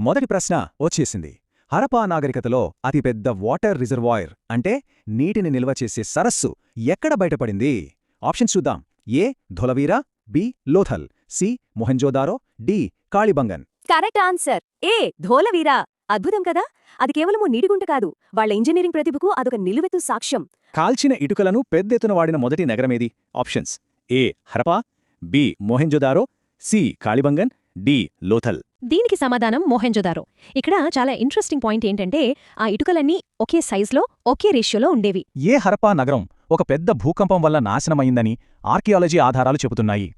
మొదటి ప్రశ్న వచ్చేసింది. హరపా నాగరికతలో అతిపెద్ద వాటర్ రిజర్వాయర్ అంటే నీటిని నిల్వ చేసే సరస్సు ఎక్కడ బయటపడింది? ఆప్షన్స్ చూద్దాం. A. Dholavira B. Lothal C. Mohenjodaro D. Kalibangan. Correct answer. A. Dholavira. అద్భుతం కదా? అది కేవలము నీటిగుంట కాదు. వాళ్ళ ఇంజనీరింగ్ ప్రతిభకు అదొక నిలువెత్తు సాక్ష్యం. కాల్చిన ఇటుకలను పెద్దెత్తున వాడిన మొదటి నగరమేది? Options. A. Harappa B. Mohenjodaro C. Kalibangan D Lothal. దీనికి సమాధానం మోహెంజోదారో ఇక్కడ చాలా ఇంట్రెస్టింగ్ పాయింట్ ఏంటంటే ఆ ఇటుకలన్నీ ఒకే సైజులో ఒకే రేషియోలో ఉండేవి. ఏ హరప్పా నగరం ఒక పెద్ద భూకంపం వల్ల నాశనమయ్యిందని ఆర్కియాలజీ ఆధారాలు చెబుతున్నాయి?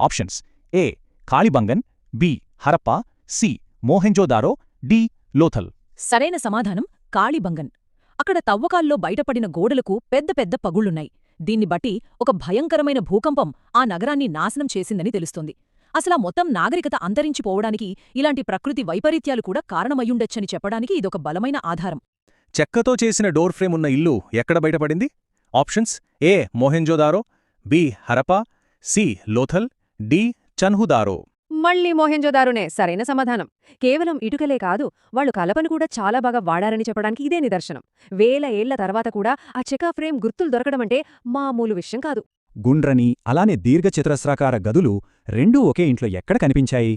Options. A Kalibangan B Harappa C Mohenjodaro D Lothal. సరైన సమాధానం కాళిబంగన్. అక్కడ తవ్వకాల్లో బయటపడిన గోడలకు పెద్ద పెద్ద పగుళ్ళున్నాయి దీన్ని బట్టి ఒక భయంకరమైన భూకంపం ఆ నగరాన్ని నాశనం చేసిందని తెలుస్తోంది. అసలా మొత్తం నాగరికత అంతరించిపోవడానికి ఇలాంటి ప్రకృతి వైపరీత్యాలు కూడా కారణమయ్యుండొచ్చని చెప్పడానికి ఇదొక బలమైన ఆధారం. చెక్కతో చేసిన డోర్ ఫ్రేమ్ ఉన్న ఇల్లు ఎక్కడ బయటపడింది? Options A. Mohenjodaro B. Harappa C. Lothal D. Chanhudaro. మళ్ళీ మోహెంజోదారునే. సరైన సమాధానం. కేవలం ఇటుకలే కాదు వాళ్ళు కలపను కూడా చాలా బాగా వాడారని చెప్పడానికి ఇదే నిదర్శనం. వేల ఏళ్ళ తర్వాత కూడా ఆ చెకా ఫ్రేమ్ గుర్తులు దొరకడమంటే మామూలు విషయం కాదు. గుండ్రని అలానే దీర్ఘచతురస్రాకార గదులు రెండూ ఒకే ఇంట్లో ఎక్కడ కనిపించాయి?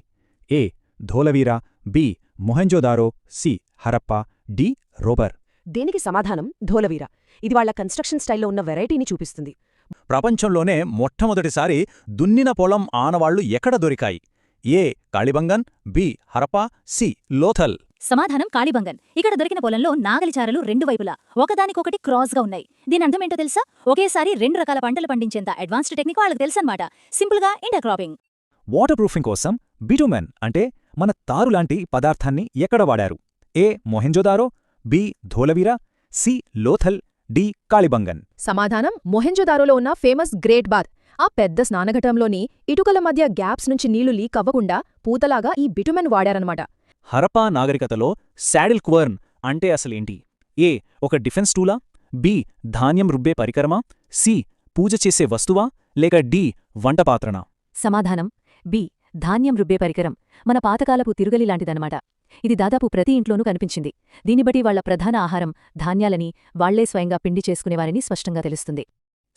A. Dholavira B. Mohenjodaro. C. Harappa. D. Ropar. దీనికి సమాధానం ధోలవీర ఇది వాళ్ళ కన్స్ట్రక్షన్ స్టైల్లో ఉన్న వెరైటీని చూపిస్తుంది. ప్రపంచంలోనే మొట్టమొదటిసారి దున్నిన పొలం ఆనవాళ్ళు ఎక్కడ దొరికాయి? A. Kalibangan. B. Harappa C. Lothal. సమాధానం కాళిబంగన్ ఇక్కడ దొరికిన పొలంలో నాగలిచారలు రెండు వైపులా ఒకదానికొకటి క్రాస్గా ఉన్నాయి. దీని అర్థమేంటో తెలుసా? ఒకేసారి రెండు రకాల పంటలు పండించేంత అడ్వాన్స్డ్ టెక్నిక్ వాళ్ళకి తెలుసన్నమాట. సింపుల్గా ఇంటర్క్రాపింగ్. వాటర్ ప్రూఫింగ్ కోసం బిటుమెన్ అంటే మన తారులాంటి పదార్థాన్ని ఎక్కడ వాడారు? A Mohenjodaro B Dholavira C Lothal D Kalibangan సమాధానం మొహెంజోదారోలో ఉన్న ఫేమస్ గ్రేట్ బాత్ ఆ పెద్ద స్నానఘటంలోని ఇటుకల మధ్య గ్యాప్స్ నుంచి నీళ్ళు లీక్ అవ్వకుండా పూతలాగా ఈ బిటుమెన్ వాడారన్నమాట. హరపా నాగరికతలో శాడిల్ క్వర్న్ అంటే అసలేంటి? ఏ ఒక డిఫెన్స్ టూలా? బి ధాన్యం రుబ్బే పరికరమా? సి పూజ చేసే వస్తువా? లేక డి వంటపాత్రనా సమాధానం. బి ధాన్యం రుబ్బే పరికరం. మన పాతకాలపు తిరుగలి లాంటిదన్నమాట. ఇది దాదాపు ప్రతి ఇంట్లోనూ కనిపించింది. దీన్ని బట్టి వాళ్ళ ప్రధాన ఆహారం ధాన్యాలని వాళ్ళే స్వయంగా పిండి చేసుకునేవారని స్పష్టంగా తెలుస్తుంది.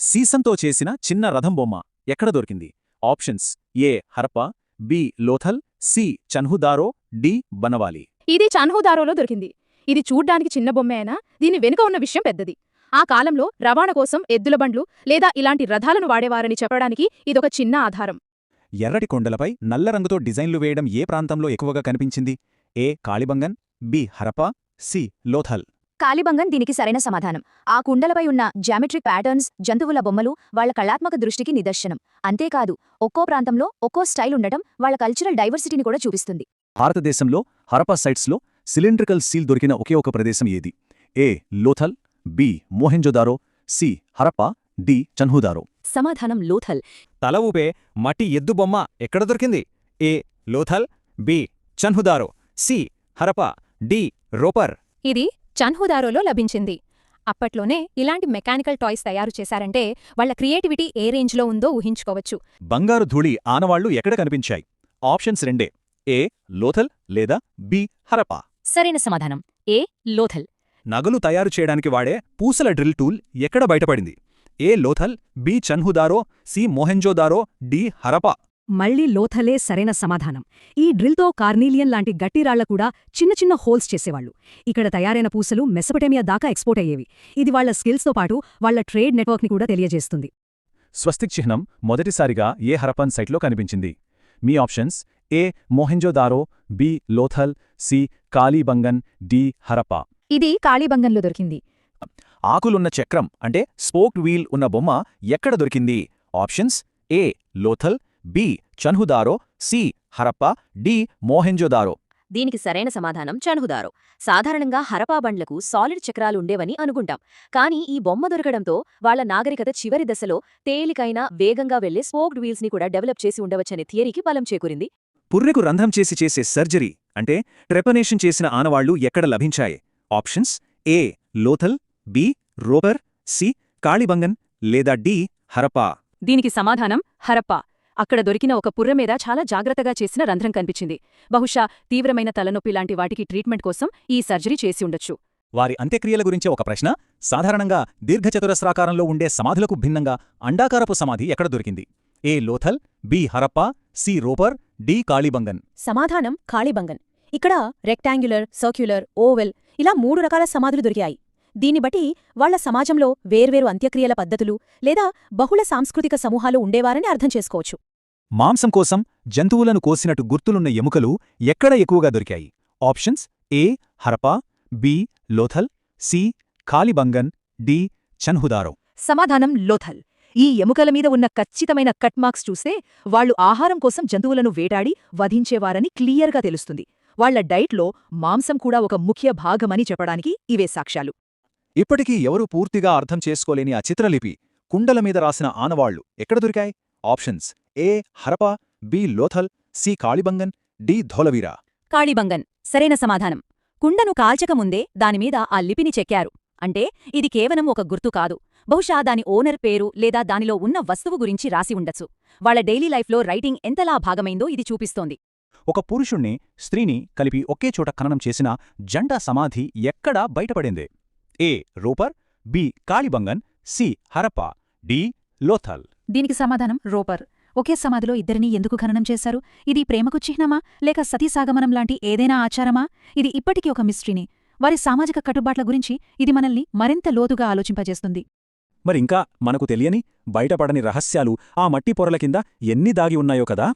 సీసంతో చేసిన చిన్న రథం బొమ్మ ఎక్కడ దొరికింది? Options. A Harappa B Lothal. C. Chanhudaro D. Banawali. ఇది చాన్హోదారోలో దొరికింది. ఇది చూడ్డానికి చిన్న బొమ్మే అయినా దీని వెనుక ఉన్న విషయం పెద్దది. ఆ కాలంలో రవాణా కోసం ఎద్దుల బండ్లు లేదా ఇలాంటి రథాలను వాడేవారని చెప్పడానికి ఇదొక చిన్న ఆధారం. ఎర్రటి కొండలపై నల్ల రంగుతో డిజైన్లు వేయడం ఏ ప్రాంతంలో ఎక్కువగా కనిపించింది? A. Kalibangan B. Harappa C. Lothal. Kalibangan దీనికి సరైన సమాధానం. ఆ కుండలపై ఉన్న జామెట్రిక్ ప్యాటర్న్స్ జంతువుల బొమ్మలు వాళ్ళ కళాత్మక దృష్టికి నిదర్శనం. అంతేకాదు ఒక్కో ప్రాంతంలో ఒక్కో స్టైల్ ఉండటం వాళ్ళ కల్చరల్ డైవర్సిటీని కూడా చూపిస్తుంది. భారతదేశంలో హరపా సైట్స్లో సిలిండ్రికల్ సీల్ దొరికిన ఒకే ఒక ప్రదేశం ఏది? A Lothal B Mohenjodaro C Harappa D Chanhudaro. సమాధానం లోథల్. తల ఊపే మట్టి ఎద్దు బొమ్మ ఎక్కడ దొరికింది? A Lothal B Chanhudaro C Harappa D Ropar. ఇది చన్హుదారోలో లభించింది. అప్పట్లోనే ఇలాంటి మెకానికల్ టాయ్స్ తయారు చేశారంటే వాళ్ళ క్రియేటివిటీ ఏ రేంజ్లో ఉందో ఊహించుకోవచ్చు. బంగారు ధూళి ఆనవాళ్ళు ఎక్కడ కనిపించాయి? ఆప్షన్స్ రెండే. ఏ లోథల్ లేదా బి హరపా సరైన సమాధానం. ఏ లోథల్. నగలు తయారు చేయడానికి వాడే పూసల డ్రిల్ టూల్ ఎక్కడ బయటపడింది? A Lothal B Chanhudaro C Mohenjodaro D Harappa మళ్ళీ లోథలే సరైన సమాధానం. ఈ డ్రిల్తో కార్నీలియన్ లాంటి గట్టిరాళ్ళ కూడా చిన్న చిన్న హోల్స్ చేసేవాళ్ళు ఇక్కడ తయారైన పూసలు మెసపటేమియా దాకా ఎక్స్పోర్ట్ అయ్యేవి. ఇది వాళ్ళ స్కిల్స్తో పాటు వాళ్ళ ట్రేడ్ నెట్వర్క్ని కూడా తెలియజేస్తుంది. స్వస్తిక్ చిహ్నం మొదటిసారిగా ఏ హరపన్ సైట్లో కనిపించింది? మీ options A. Mohenjodaro B. Lothal C. Kalibangan D. Harappa. ఇది కాళీబంగన్లో దొరికింది. ఆకులున్న చక్రం అంటే స్పోక్డ్ వీల్ ఉన్న బొమ్మ ఎక్కడ దొరికింది? Options A. Lothal B Chanhudaro C Harappa D Mohenjodaro. దీనికి సరైన సమాధానం చణుహుదారు సాధారణంగా హరపా బండ్లకు సాలిడ్ చక్రాలు ఉండేవని అనుకుంటాం. కానీ ఈ బొమ్మ దొరకడంతో వాళ్ళ నాగరికత చివరి దశలో తేలికైన వేగంగా వెళ్ళే స్పోక్డ్ వీల్స్ని కూడా డెవలప్ చేసి ఉండవచ్చనే థియరీకి బలం చేకూరింది. పుర్రెకు రంధ్రం చేసి చేసే సర్జరీ అంటే ట్రెపనేషన్ చేసిన ఆనవాళ్ళు ఎక్కడ లభించాయి? Options A Lothal B Ropar C Kalibangan లేదా డి హరప్పా. దీనికి సమాధానం హరప్పా. అక్కడ దొరికిన ఒక పుర్ర మీద చాలా జాగ్రత్తగా చేసిన రంధ్రం కనిపించింది. బహుశా తీవ్రమైన తలనొప్పి లాంటి వాటికి ట్రీట్మెంట్ కోసం ఈ సర్జరీ చేసి ఉండొచ్చు. వారి అంత్యక్రియల గురించే ఒక ప్రశ్న? సాధారణంగా దీర్ఘచతురస్రాకారంలో ఉండే సమాధులకు భిన్నంగా అండాకారపు సమాధి ఎక్కడ దొరికింది? A Lothal B Harappa C Ropar D Kalibangan. సమాధానం కాళీబంగన్. ఇక్కడ రెక్టాంగ్యులర్ సర్క్యులర్ ఓవెల్ ఇలా మూడు రకాల సమాధులు దొరికాయి. దీన్ని బట్టి వాళ్ళ సమాజంలో వేర్వేరు అంత్యక్రియల పద్ధతులు లేదా బహుళ సాంస్కృతిక సమూహాలు ఉండేవారని అర్థం చేసుకోవచ్చు. మాంసం కోసం జంతువులను కోసినట్టు గుర్తులున్న ఎముకలు ఎక్కడ ఎక్కువగా దొరికాయి? Options A. Harappa B. Lothal C. Kalibangan D. Chanhudaro. సమాధానం లోథల్. ఈ ఎముకల మీద ఉన్న ఖచ్చితమైన కట్ మార్క్స్ చూస్తే వాళ్ళు ఆహారం కోసం జంతువులను వేటాడి వధించేవారని క్లియర్గా తెలుస్తుంది. వాళ్ళ డైట్లో మాంసం కూడా ఒక ముఖ్య భాగమని చెప్పడానికి ఇవే సాక్ష్యాలు. ఇప్పటికీ ఎవరూ పూర్తిగా అర్థం చేసుకోలేని ఆ చిత్రలిపి కుండల మీద రాసిన ఆనవాళ్ళు ఎక్కడ దొరికాయి? Options A Harappa B Lothal C Kalibangan D Dholavira. Kalibangan. సరైన సమాధానం. కుండను కాల్చకముందే దానిమీద ఆ లిపిని చెక్కారు. అంటే ఇది కేవలం ఒక గుర్తు కాదు. బహుశా దాని ఓనర్ పేరు లేదా దానిలో ఉన్న వస్తువు గురించి రాసి ఉండొచ్చు. వాళ్ళ డైలీ లైఫ్లో రైటింగ్ ఎంతలా భాగమైందో ఇది చూపిస్తోంది. ఒక పురుషుణ్ణి స్త్రీని కలిపి ఒకే చోట ఖననం చేసిన జంట సమాధి ఎక్కడ బయటపడింది? A Ropar B Kalibangan C Harappa D Lothal. దీనికి సమాధానం రోపర్. ఒకే సమాధిలో ఇద్దరినీ ఎందుకు ఖననం చేశారు? ఇది ప్రేమకు చిహ్నమా? లేక సతీసాగమనం లాంటి ఏదైనా ఆచారమా? ఇది ఇప్పటికీ ఒక మిస్ట్రీని వారి సామాజిక కట్టుబాట్ల గురించి ఇది మనల్ని మరింత లోతుగా ఆలోచింపజేస్తుంది. మరింకా మనకు తెలియని బయటపడని రహస్యాలు ఆ మట్టి పొరల కింద ఎన్ని దాగి ఉన్నాయో కదా?